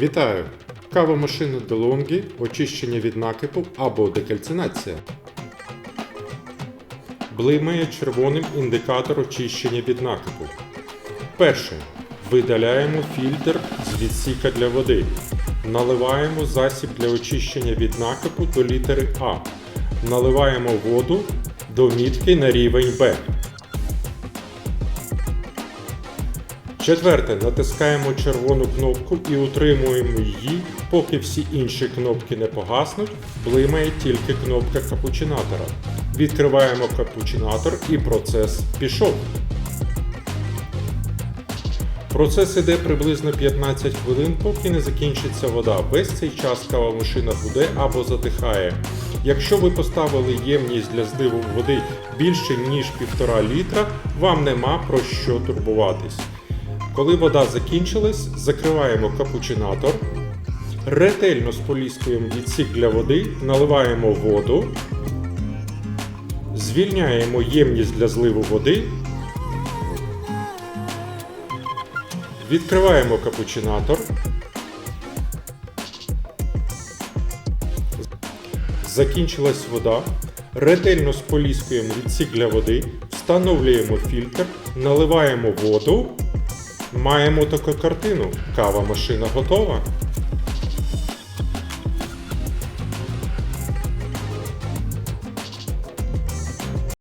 Вітаю! Кавомашина DeLonghi, очищення від накипу або декальцинація. Блимає червоним індикатор очищення від накипу. Перше. Видаляємо фільтр з відсіка для води. Наливаємо засіб для очищення від накипу до літери А. Наливаємо воду до мітки на рівень Б. Четверте, натискаємо червону кнопку і утримуємо її, поки всі інші кнопки не погаснуть, блимає тільки кнопка капучинатора. Відкриваємо капучинатор і процес пішов. Процес іде приблизно 15 хвилин, поки не закінчиться вода. Весь цей час кавомашина гуде або затихає. Якщо ви поставили ємність для зливу води більше ніж 1,5 літра, вам нема про що турбуватись. Коли вода закінчилась, закриваємо капучинатор, ретельно споліскуємо відсік для води, наливаємо воду, звільняємо ємність для зливу води, відкриваємо капучинатор, закінчилась вода, ретельно споліскуємо відсік для води, встановлюємо фільтр, наливаємо воду. Маємо таку картину. Кава машина готова.